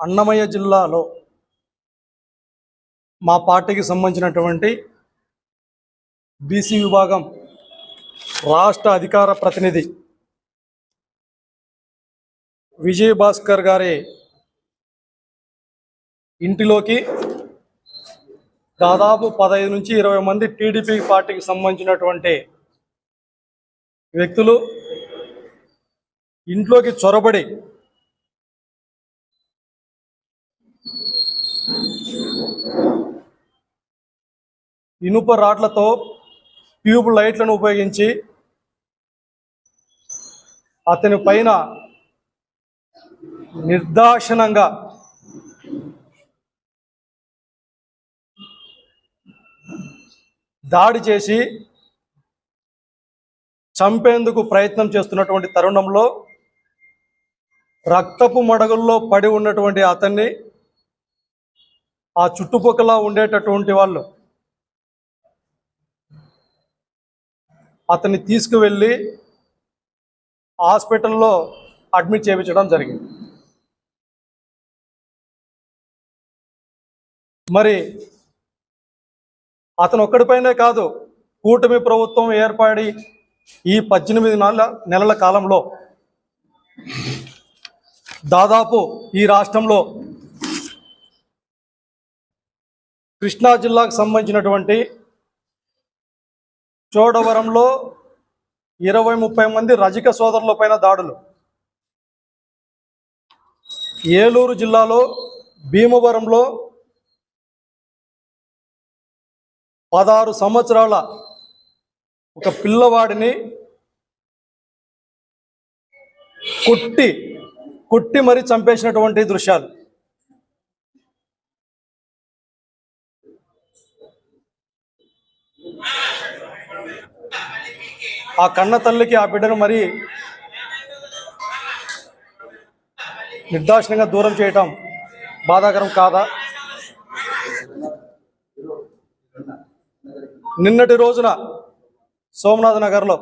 అన్నమయ్య జిల్లాలో మా పార్టీకి సంబంధించినటువంటి బీసీ విభాగం రాష్ట్ర అధికార ప్రతినిధి విజయ్ భాస్కర్ గారి ఇంటిలోకి దాదాపు పదహైదు నుంచి ఇరవై మంది టీడీపీ పార్టీకి సంబంధించినటువంటి వ్యక్తులు ఇంట్లోకి చొరబడి ఇనుప రాడ్లతో ట్యూబ్ లైట్లను ఉపయోగించి అతని పైన నిర్దాక్షిణంగా దాడి చేసి చంపేందుకు ప్రయత్నం చేస్తున్నటువంటి తరుణంలో రక్తపు మడగుల్లో పడి ఉన్నటువంటి అతన్ని ఆ చుట్టుపక్కల ఉండేటటువంటి వాళ్ళు అతన్ని తీసుకువెళ్ళి హాస్పిటల్లో అడ్మిట్ చేయించడం జరిగింది. మరి అతను ఒక్కడిపైనే కాదు కూటమి ప్రభుత్వం ఏర్పడి ఈ పద్దెనిమిది నెలల నెలల కాలంలో దాదాపు ఈ రాష్ట్రంలో కృష్ణా జిల్లాకు సంబంధించినటువంటి చోడవరంలో ఇరవై ముప్పై మంది రజక సోదరుల పైన దాడులు. ఏలూరు జిల్లాలో భీమవరంలో పదహారు సంవత్సరాల ఒక పిల్లవాడిని కుట్టి కుట్టి మరీ చంపేసినటువంటి దృశ్యాలు. ఆ కన్న తల్లికి ఆ బిడ్డను మరి నిర్దాక్షిణంగా దూరం చేయటం బాధాకరం కాదా? నిన్నటి రోజున సోమనాథ్ నగర్లో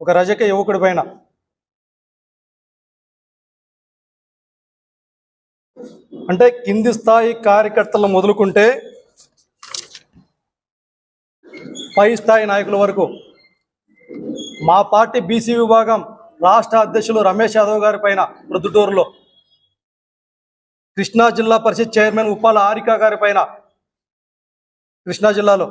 ఒక రజక యువకుడి పైన అంటే కింది స్థాయి కార్యకర్తలు మొదలుకుంటే పై స్థాయి నాయకుల వరకు. మా పార్టీ బీసీ విభాగం రాష్ట్ర అధ్యక్షులు రమేష్ యాదవ్ గారి పైన ప్రొద్దుటూరులో. కృష్ణా జిల్లా పరిషత్ చైర్మన్ ఉప్పాల ఆరిక గారి పైన కృష్ణా జిల్లాలో.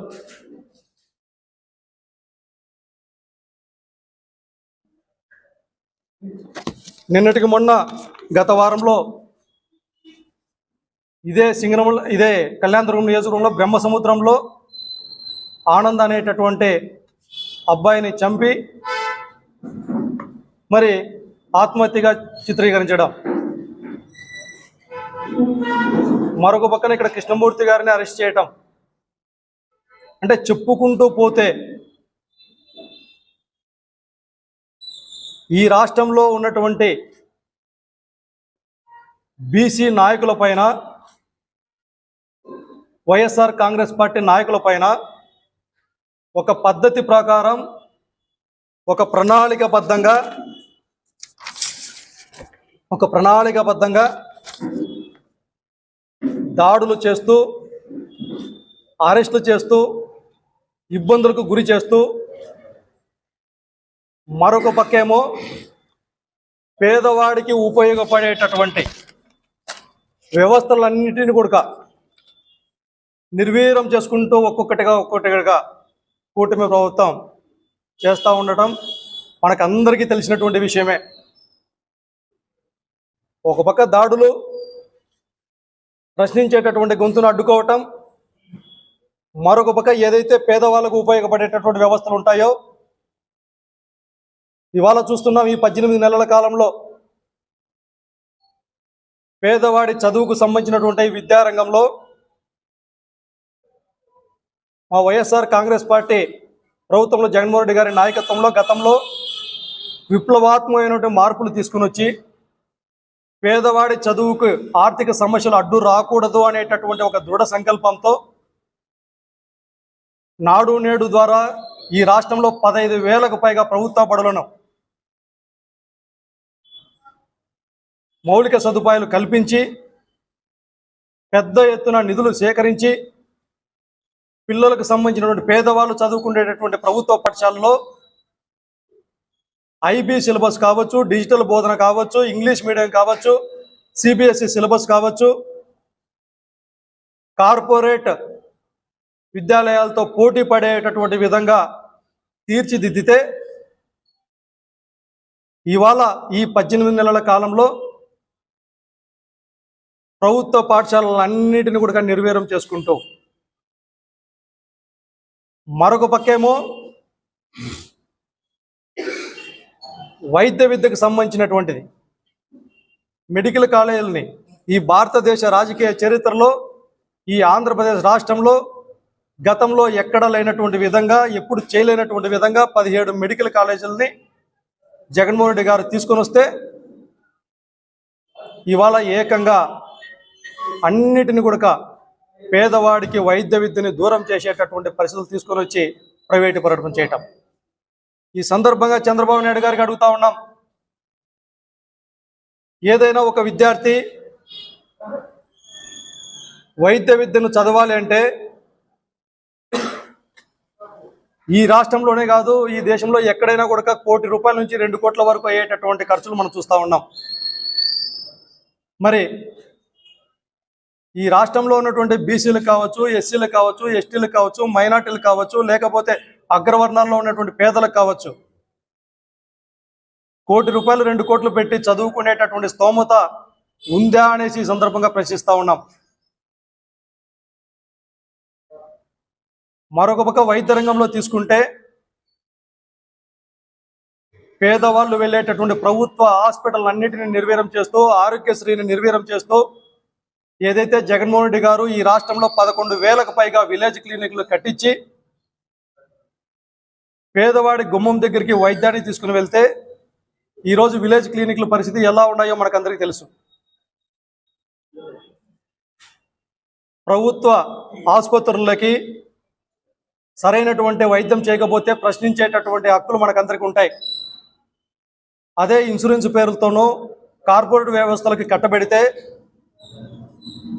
నిన్నటికి మొన్న గత వారంలో ఇదే సింగరంలో ఇదే కళ్యాణదుర్గం నియోజకవర్గంలో బ్రహ్మ సముద్రంలో ఆనంద్ అనేటటువంటి అబ్బాయిని చంపి మరి ఆత్మహత్యగా చిత్రీకరించడం. మరొక పక్కన ఇక్కడ కృష్ణమూర్తి గారిని అరెస్ట్ చేయటం. అంటే చెప్పుకుంటూ పోతే ఈ రాష్ట్రంలో ఉన్నటువంటి బీసీ నాయకుల పైన వైఎస్ఆర్ కాంగ్రెస్ పార్టీ నాయకుల పైన ఒక పద్ధతి ప్రకారం ఒక ప్రణాళికబద్ధంగా ఒక ప్రణాళికబద్ధంగా దాడులు చేస్తూ అరెస్టు చేస్తూ ఇబ్బందులకు గురి చేస్తూ మరొక పక్కేమో పేదవాడికి ఉపయోగపడేటటువంటి వ్యవస్థలన్నింటిని కూడా నిర్వీర్యం చేసుకుంటూ ఒక్కొక్కటిగా ఒక్కొక్కటిగా కూటమి ప్రభుత్వం చేస్తూ ఉండటం మనకందరికీ తెలిసినటువంటి విషయమే. ఒక పక్క దాడులు ప్రశ్నించేటటువంటి గొంతును అడ్డుకోవటం మరొక పక్క ఏదైతే పేదవాళ్ళకు ఉపయోగపడేటటువంటి వ్యవస్థలు ఉంటాయో ఇవాళ చూస్తున్నాం ఈ పద్దెనిమిది నెలల కాలంలో పేదవాడి చదువుకు సంబంధించినటువంటి విద్యారంగంలో మా వైఎస్ఆర్ కాంగ్రెస్ పార్టీ ప్రభుత్వంలో జగన్మోహన్ రెడ్డి గారి నాయకత్వంలో గతంలో విప్లవాత్మకమైనటువంటి మార్పులు తీసుకుని వచ్చి పేదవాడి చదువుకు ఆర్థిక సమస్యలు అడ్డు రాకూడదు అనేటటువంటి ఒక దృఢ సంకల్పంతో నాడు నేడు ద్వారా ఈ రాష్ట్రంలో పదహైదు వేలకు పైగా ప్రభుత్వ బడులను మౌలిక సదుపాయాలు కల్పించి పెద్ద ఎత్తున నిధులు సేకరించి పిల్లలకు సంబంధించినటువంటి పేదవాళ్ళు చదువుకునేటటువంటి ప్రభుత్వ పాఠశాలలో ఐబీ సిలబస్ కావచ్చు డిజిటల్ బోధన కావచ్చు ఇంగ్లీష్ మీడియం కావచ్చు సిబిఎస్ఈ సిలబస్ కావచ్చు కార్పొరేట్ విద్యాలయాలతో పోటీ పడేటటువంటి విధంగా తీర్చిదిద్దితే ఇవాళ ఈ పద్దెనిమిది నెలల కాలంలో ప్రభుత్వ పాఠశాలలన్నిటిని కూడా నిర్వీర్యం చేసుకుంటూ మరొక పక్కేమో వైద్య విద్యకు సంబంధించినటువంటిది. మెడికల్ కాలేజీలని ఈ భారతదేశ రాజకీయ చరిత్రలో ఈ ఆంధ్రప్రదేశ్ రాష్ట్రంలో గతంలో ఎక్కడ లేనటువంటి విధంగా ఎప్పుడు చేయలేనటువంటి విధంగా పదిహేడు మెడికల్ కాలేజీలని జగన్మోహన్ రెడ్డి గారు తీసుకొని వస్తే ఇవాళ ఏకంగా అన్నిటిని కూడా పేదవాడికి వైద్య విద్యని దూరం చేసేటటువంటి పరిస్థితులు తీసుకొని వచ్చి ప్రైవేటు పర్యటన చేయటం. ఈ సందర్భంగా చంద్రబాబు నాయుడు గారికి అడుగుతా ఉన్నాం. ఏదైనా ఒక విద్యార్థి వైద్య విద్యను చదవాలి అంటే ఈ రాష్ట్రంలోనే కాదు ఈ దేశంలో ఎక్కడైనా కూడా కోటి రూపాయల నుంచి రెండు కోట్ల వరకు అయ్యేటటువంటి ఖర్చులు మనం చూస్తూ ఉన్నాం. మరి ఈ రాష్ట్రంలో ఉన్నటువంటి బీసీలు కావచ్చు ఎస్సీలు కావచ్చు ఎస్టీలు కావచ్చు మైనార్టీలు కావచ్చు లేకపోతే అగ్రవర్ణాల్లో ఉన్నటువంటి పేదలకు కావచ్చు. కోటి రూపాయలు రెండు కోట్లు పెట్టి చదువుకునేటటువంటి స్తోమత ఉందా అనేసి ఈ సందర్భంగా ప్రశ్నిస్తా ఉన్నాం. మరొక పక్క వైద్య రంగంలో తీసుకుంటే పేదవాళ్ళు వెళ్ళేటటువంటి ప్రభుత్వ హాస్పిటల్ అన్నింటినీ నిర్వీరం చేస్తూ ఆరోగ్యశ్రీని నిర్వీరం చేస్తూ ఏదైతే జగన్మోహన్ రెడ్డి గారు ఈ రాష్ట్రంలో పదకొండు వేలకు పైగా విలేజ్ క్లినిక్లు కట్టించి పేదవాడి గుమ్మం దగ్గరికి వైద్యాన్ని తీసుకుని వెళ్తే ఈరోజు విలేజ్ క్లినిక్ల పరిస్థితి ఎలా ఉన్నాయో మనకందరికీ తెలుసు. ప్రభుత్వ ఆసుపత్రులకి సరైనటువంటి వైద్యం చేయకపోతే ప్రశ్నించేటటువంటి హక్కులు మనకందరికీ ఉంటాయి. అదే ఇన్సూరెన్స్ పేరుతోనూ కార్పొరేట్ వ్యవస్థలకి కట్టబెడితే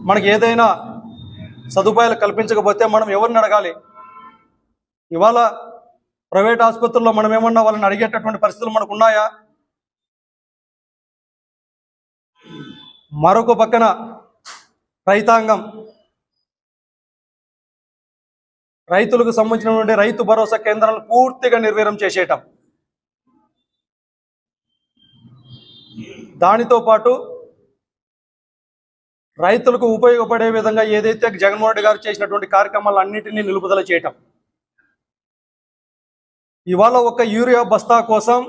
మనకి ఏదైనా సదుపాయాలు కల్పించకపోతే మనం ఎవరిని అడగాలి? ఇవాళ ప్రైవేట్ ఆసుపత్రుల్లో మనం ఏమన్నా వాళ్ళని అడిగేటటువంటి పరిస్థితులు మనకు ఉన్నాయా మరొక పక్కన రైతాంగం. రైతులకు సంబంధించినటువంటి రైతు భరోసా కేంద్రాలను పూర్తిగా నిర్వీర్యం చేసేయటం. దానితో పాటు రైతులకు ఉపయోగపడే విధంగా ఏదైతే జగన్మోహన్ రెడ్డి గారు చేసినటువంటి కార్యక్రమాలు అన్నింటినీ నిలుపుదల చేయటం. ఇవాళ ఒక యూరియా బస్తా కోసం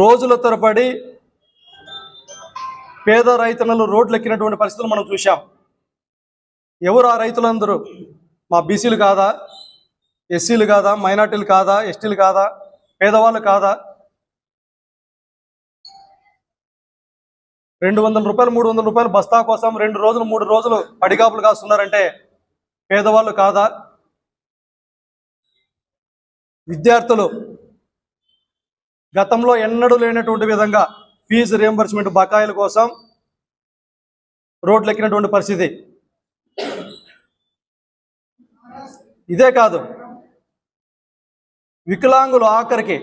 రోజుల తరబడి పేద రైతులను రోడ్లు ఎక్కినటువంటి పరిస్థితులు మనం చూశాం. ఎవరు ఆ రైతులందరూ? మా బీసీలు కాదా? ఎస్సీలు కాదా? మైనార్టీలు కాదా? ఎస్టీలు కాదా? పేదవాళ్ళు కాదా? రెండు వందల రూపాయలు మూడు వందల రూపాయలు బస్తా కోసం రెండు రోజులు మూడు రోజులు పడిగాపులు కాస్తున్నారంటే పేదవాళ్ళు కాదా? విద్యార్థులు గతంలో ఎన్నడూ లేనటువంటి విధంగా ఫీజు రియంబర్స్మెంట్ బకాయిల కోసం రోడ్లు ఎక్కినటువంటి పరిస్థితి. ఇదే కాదు వికలాంగులు ఆఖరికి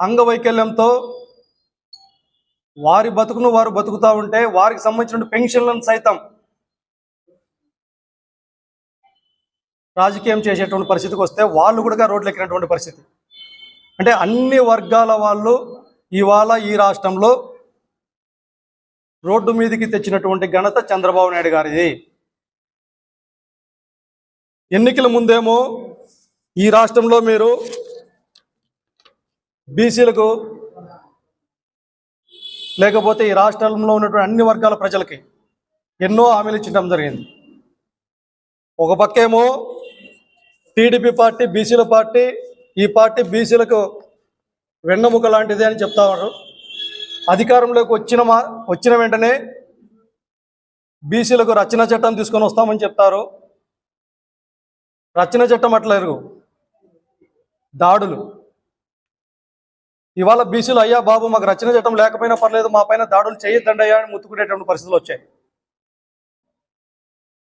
అంగవైకల్యంతో వారి బతుకును వారు బతుకుతా ఉంటే వారికి సంబంధించిన పెన్షన్లను సైతం రాజకీయం చేసేటువంటి పరిస్థితికి వస్తే వాళ్ళు కూడా రోడ్లు ఎక్కినటువంటి పరిస్థితి. అంటే అన్ని వర్గాల వాళ్ళు ఇవాళ ఈ రాష్ట్రంలో రోడ్డు మీదకి తెచ్చినటువంటి ఘనత చంద్రబాబు నాయుడు గారిది. ఎన్నికల ముందేమో ఈ రాష్ట్రంలో మీరు బీసీలకు లేకపోతే ఈ రాష్ట్రంలో ఉన్నటువంటి అన్ని వర్గాల ప్రజలకి ఎన్నో హామీలు ఇచ్చడం జరిగింది. ఒక పక్కేమో టీడీపీ పార్టీ బీసీల పార్టీ ఈ పార్టీ బీసీలకు వెన్నెముక లాంటిది అని చెప్తా ఉన్నారు. అధికారంలోకి వచ్చిన మా వచ్చిన వెంటనే బీసీలకు రచన చట్టం తీసుకొని వస్తామని చెప్తారు. రచన చట్టం అట్లా ఎరుగు. దాడులు. ఇవాళ బీసీలు అయ్యా బాబు మాకు రచన చట్టం లేకపోయినా పర్లేదు మా పైన దాడులు చేయొద్దండి అయ్యా అని ముత్తుకునేటువంటి పరిస్థితులు వచ్చాయి.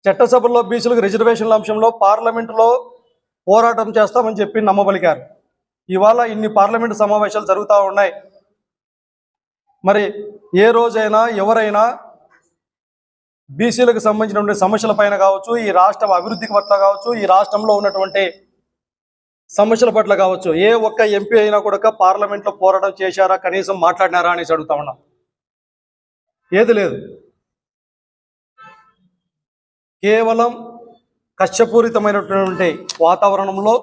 చట్టసభల్లో బీసీలకు రిజర్వేషన్ల అంశంలో పార్లమెంటులో పోరాటం చేస్తామని చెప్పి నమ్మబలికారు. ఇవాళ ఇన్ని పార్లమెంటు సమావేశాలు జరుగుతూ ఉన్నాయి. మరి ఏ రోజైనా ఎవరైనా బీసీలకు సంబంధించినటువంటి సమస్యల పైన కావచ్చు ఈ రాష్ట్ర అభివృద్ధికి పట్ల కావచ్చు ఈ రాష్ట్రంలో ఉన్నటువంటి సమస్యల పట్ల కావచ్చు ఏ ఒక్క ఎంపీ అయినా కూడా పార్లమెంట్లో పోరాటం చేశారా కనీసం మాట్లాడినారా అనేసి అడుగుతా ఉన్నాం. ఏది లేదు. కేవలం కష్టపూరితమైనటువంటి వాతావరణంలో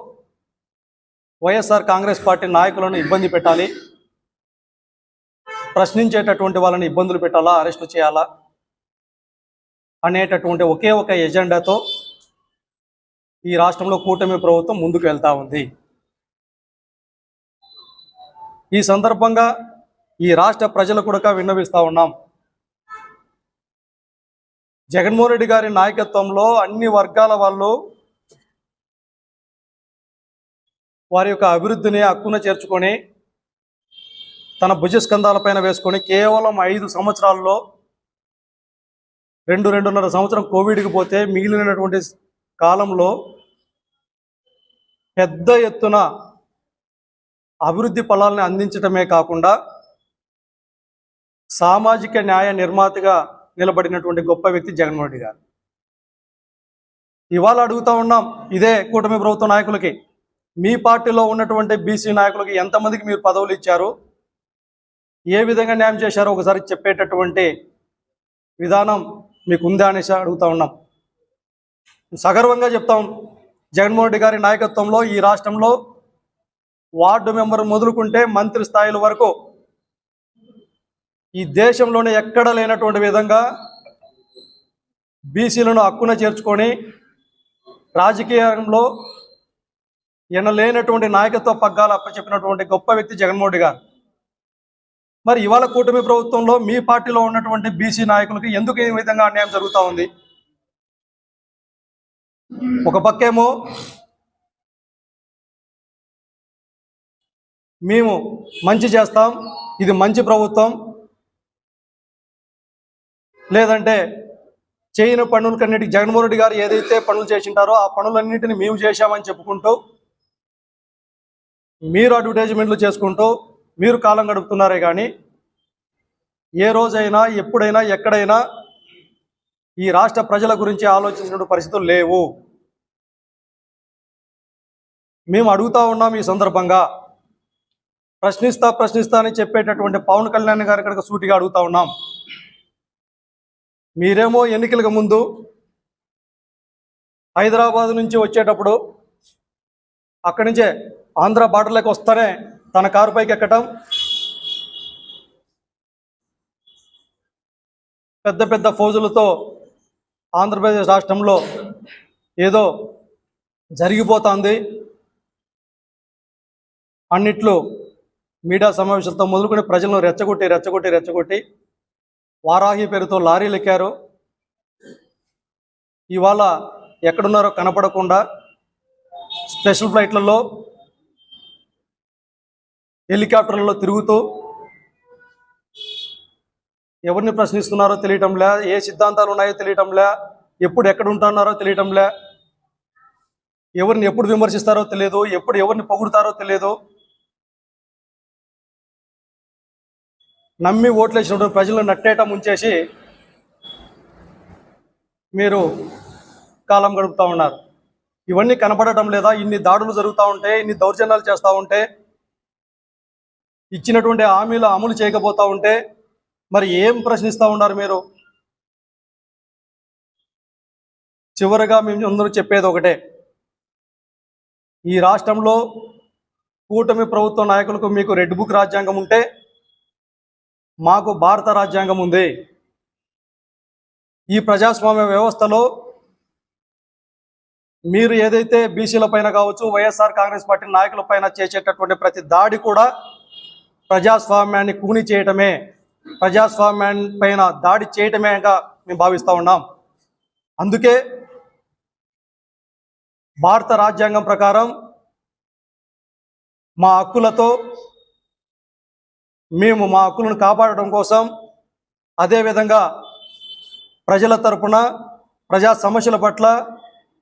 వైఎస్ఆర్ కాంగ్రెస్ పార్టీ నాయకులను ఇబ్బంది పెట్టాలి ప్రశ్నించేటటువంటి వాళ్ళని ఇబ్బందులు పెట్టాలా అరెస్టు చేయాలా అనేటటువంటి ఒకే ఒక ఎజెండాతో ఈ రాష్ట్రంలో కూటమి ప్రభుత్వం ముందుకు వెళ్తా ఉంది. ఈ సందర్భంగా ఈ రాష్ట్ర ప్రజలు కూడా విన్నవిస్తూ ఉన్నాం. జగన్మోహన్ రెడ్డి గారి నాయకత్వంలో అన్ని వర్గాల వాళ్ళు వారి యొక్క అభివృద్ధిని హక్కున చేర్చుకొని తన భుజస్కంధాలపైన వేసుకొని కేవలం ఐదు సంవత్సరాల్లో రెండు రెండున్నర సంవత్సరం కోవిడ్కి పోతే మిగిలినటువంటి కాలంలో పెద్ద ఎత్తున అభివృద్ధి ఫలాల్ని అందించటమే కాకుండా సామాజిక న్యాయ నిర్మాతగా నిలబడినటువంటి గొప్ప వ్యక్తి జగన్మోహన్ రెడ్డి గారు. ఇవాళ అడుగుతా ఉన్నాం ఇదే కూటమి ప్రభుత్వ నాయకులకి. మీ పార్టీలో ఉన్నటువంటి బీసీ నాయకులకి ఎంతమందికి మీరు పదవులు ఇచ్చారు? ఏ విధంగా న్యాయం చేశారో? ఒకసారి చెప్పేటటువంటి విధానం మీకు ఉందా అనేసి అడుగుతా ఉన్నాం. సగర్వంగా చెప్తాం. జగన్మోహన్ రెడ్డి గారి నాయకత్వంలో ఈ రాష్ట్రంలో వార్డు మెంబర్ మొదలుకుంటే మంత్రి స్థాయిల వరకు ఈ దేశంలోనే ఎక్కడ లేనటువంటి విధంగా బీసీలను హక్కున చేర్చుకొని రాజకీయంలో ఎనలేనటువంటి నాయకత్వ పగ్గాలు అప్పచెప్పినటువంటి గొప్ప వ్యక్తి జగన్మోహన్ రెడ్డి గారు. మరి ఇవాళ కూటమి ప్రభుత్వంలో మీ పార్టీలో ఉన్నటువంటి బీసీ నాయకులకి ఎందుకు ఈ విధంగా అన్యాయం జరుగుతూ ఉంది? ఒక పక్కేమో మేము మంచి చేస్తాం ఇది మంచి ప్రభుత్వం. లేదంటే చేయని పనుల కన్నిటికి జగన్మోహన్ రెడ్డి గారు ఏదైతే పనులు చేసింటారో ఆ పనులన్నింటినీ మేము చేశామని చెప్పుకుంటూ మీరు అడ్వర్టైజ్మెంట్లు చేసుకుంటూ మీరు కాలం గడుపుతున్నారే కానీ ఏ రోజైనా ఎప్పుడైనా ఎక్కడైనా ఈ రాష్ట్ర ప్రజల గురించి ఆలోచించిన పరిస్థితులు లేవు. మేము అడుగుతా ఉన్నాం ఈ సందర్భంగా. ప్రశ్నిస్తా ప్రశ్నిస్తా అని చెప్పేటటువంటి పవన్ కళ్యాణ్ గారి ఇక్కడ సూటిగా అడుగుతా ఉన్నాం. మీరేమో ఎన్నికలకు ముందు హైదరాబాద్ నుంచి వచ్చేటప్పుడు అక్కడి నుంచే ఆంధ్ర బార్డర్లోకి వస్తేనే తన కారు పైకి ఎక్కటం పెద్ద పెద్ద ఫోజులతో ఆంధ్రప్రదేశ్ రాష్ట్రంలో ఏదో జరిగిపోతుంది. అన్నిట్లో మీడియా సమావేశాలతో మొదలుకొని ప్రజలను రెచ్చగొట్టి రెచ్చగొట్టి రెచ్చగొట్టి వారాహి పేరుతో లారీలు ఎక్కారు ఇవాళ ఎక్కడున్నారో కనపడకుండా స్పెషల్ ఫ్లైట్లలో హెలికాప్టర్లలో తిరుగుతూ ఎవరిని ప్రశ్నిస్తున్నారో తెలియటంలే ఏ సిద్ధాంతాలు ఉన్నాయో తెలియటంలే ఎప్పుడు ఎక్కడ ఉంటున్నారో తెలియటంలే ఎవరిని ఎప్పుడు విమర్శిస్తారో తెలియదు ఎప్పుడు ఎవరిని పొగుడుతారో తెలియదు. నమ్మి ఓట్లేసినటువంటి ప్రజలను నట్టేట ముంచేసి మీరు కాలం గడుపుతూ ఉన్నారు. ఇవన్నీ కనపడటం లేదా ఇన్ని దాడులు జరుగుతూ ఉంటే ఇన్ని దౌర్జన్యాలు చేస్తూ ఉంటే ఇచ్చినటువంటి హామీలు అమలు చేయకపోతూ ఉంటే మరి ఏం ప్రశ్నిస్తూ ఉన్నారు మీరు? చివరగా మేము అందరూ చెప్పేది ఒకటే. ఈ రాష్ట్రంలో కూటమి ప్రభుత్వ నాయకులకు మీకు రెడ్ బుక్ రాజ్యాంగం ఉంటే మాకు భారత రాజ్యాంగం ఉంది. ఈ ప్రజాస్వామ్య వ్యవస్థలో మీరు ఏదైతే బీసీల పైన కావచ్చు వైఎస్ఆర్ కాంగ్రెస్ పార్టీ నాయకుల పైన చేసేటటువంటి ప్రతి దాడి కూడా ప్రజాస్వామ్యాన్ని కూని చేయటమే. ప్రజాస్వామ్యాన్ని పైన దాడి చేయటమేగా మేము భావిస్తూ ఉన్నాం. అందుకే భారత రాజ్యాంగం ప్రకారం మా హక్కులతో మేము మా హక్కులను కాపాడడం కోసం అదేవిధంగా ప్రజల తరపున ప్రజా సమస్యల పట్ల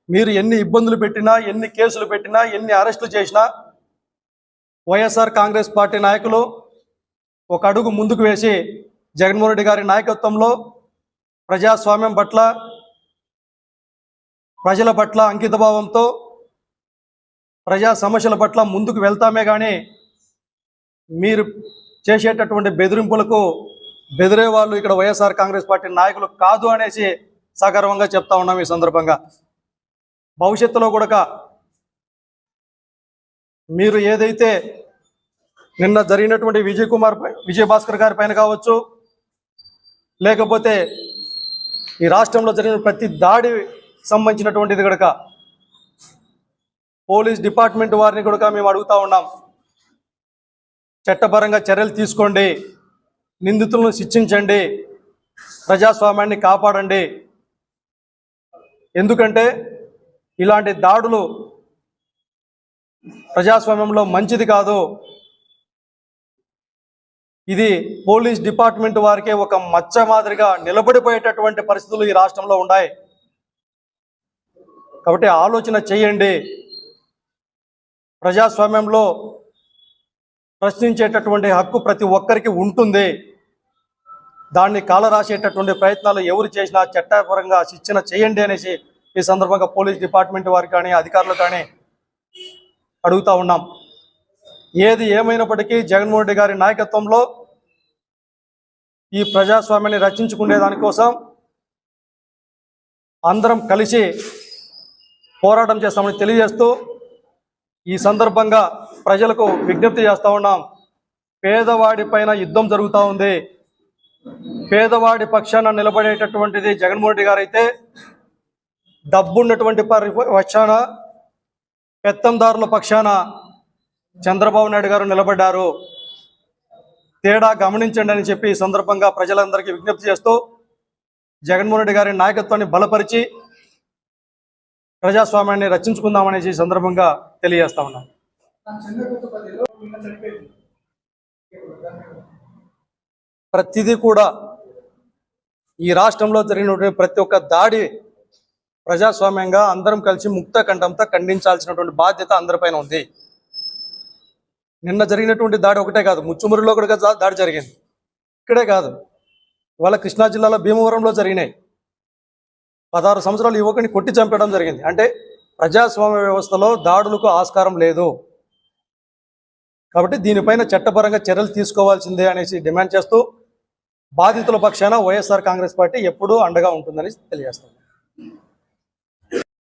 మీరు ఎన్ని ఇబ్బందులు పెట్టినా ఎన్ని కేసులు పెట్టినా ఎన్ని అరెస్టులు చేసినా వైఎస్ఆర్ కాంగ్రెస్ పార్టీ నాయకులు ఒక అడుగు ముందుకు వేసి జగన్మోహన్ రెడ్డి గారి నాయకత్వంలో ప్రజాస్వామ్యం పట్ల ప్రజల పట్ల అంకితభావంతో ప్రజా సమస్యల పట్ల ముందుకు వెళ్తామే కానీ మీరు చేసేటటువంటి బెదిరింపులకు బెదిరే వాళ్ళు ఇక్కడ వైఎస్ఆర్ కాంగ్రెస్ పార్టీ నాయకులు కాదు అనేసి సగర్వంగా చెప్తా ఉన్నాం ఈ సందర్భంగా. భవిష్యత్తులో కూడా మీరు ఏదైతే నిన్న జరిగినటువంటి విజయ్ కుమార్ పై విజయ్ భాస్కర్ గారి పైన కావచ్చు లేకపోతే ఈ రాష్ట్రంలో జరిగిన ప్రతి దాడి సంబంధించినటువంటిది కనుక పోలీస్ డిపార్ట్మెంట్ వారిని కూడా మేము అడుగుతా ఉన్నాం చట్టపరంగా చర్యలు తీసుకోండి నిందితులను శిక్షించండి ప్రజాస్వామ్యాన్ని కాపాడండి. ఎందుకంటే ఇలాంటి దాడులు ప్రజాస్వామ్యంలో మంచిది కాదు ఇది పోలీస్ డిపార్ట్మెంట్ వారికే ఒక మచ్చ మాదిరిగా నిలబడిపోయేటటువంటి పరిస్థితులు ఈ రాష్ట్రంలో ఉన్నాయి. కాబట్టి ఆలోచన చేయండి. ప్రజాస్వామ్యంలో ప్రశ్నించేటటువంటి హక్కు ప్రతి ఒక్కరికి ఉంటుంది. దాన్ని కాలరాసేటటువంటి ప్రయత్నాలు ఎవరు చేసినా చట్టపరంగా శిక్షణ చేయండి అనేసి ఈ సందర్భంగా పోలీస్ డిపార్ట్మెంట్ వారికి కానీ అధికారులు కానీ అడుగుతా ఉన్నాం. ఏది ఏమైనప్పటికీ జగన్మోహన్ రెడ్డి గారి నాయకత్వంలో ఈ ప్రజాస్వామ్యాన్ని రక్షించుకునే దానికోసం అందరం కలిసి పోరాటం చేస్తామని తెలియజేస్తూ ఈ సందర్భంగా ప్రజలకు విజ్ఞప్తి చేస్తా ఉన్నాం. పేదవాడి పైన యుద్ధం జరుగుతూ ఉంది. పేదవాడి పక్షాన నిలబడేటటువంటిది జగన్మోహన్ రెడ్డి గారు అయితే డబ్బున్నటువంటి పరి పక్షాన పెత్తందారుల పక్షాన చంద్రబాబు నాయుడు గారు నిలబడ్డారు. తేడా గమనించండి అని చెప్పి ఈ సందర్భంగా ప్రజలందరికీ విజ్ఞప్తి చేస్తూ జగన్మోహన్ రెడ్డి గారి నాయకత్వాన్ని బలపరిచి ప్రజాస్వామ్యాన్ని రచించుకుందామనేసి సందర్భంగా తెలియజేస్తా ఉన్నాం. ప్రతిదీ కూడా ఈ రాష్ట్రంలో జరిగినటువంటి ప్రతి ఒక్క దాడి ప్రజాస్వామ్యంగా అందరం కలిసి ముక్త కంఠంతో ఖండించాల్సినటువంటి బాధ్యత అందరిపైన ఉంది. నిన్న జరిగినటువంటి దాడి ఒకటే కాదు ముచ్చుమురిలో కూడా దాడి జరిగింది. ఇక్కడే కాదు. ఇవాళ కృష్ణా జిల్లాలో భీమవరంలో జరిగినాయి. పదహారు సంవత్సరాలు యువకుని కొట్టి చంపడం జరిగింది. అంటే ప్రజాస్వామ్య వ్యవస్థలో దాడులకు ఆస్కారం లేదు. కాబట్టి దీనిపైన చట్టపరంగా చర్యలు తీసుకోవాల్సిందే అనేసి డిమాండ్ చేస్తూ బాధితుల పక్షాన వైఎస్ఆర్ కాంగ్రెస్ పార్టీ ఎప్పుడూ అండగా ఉంటుందని తెలియజేస్తాం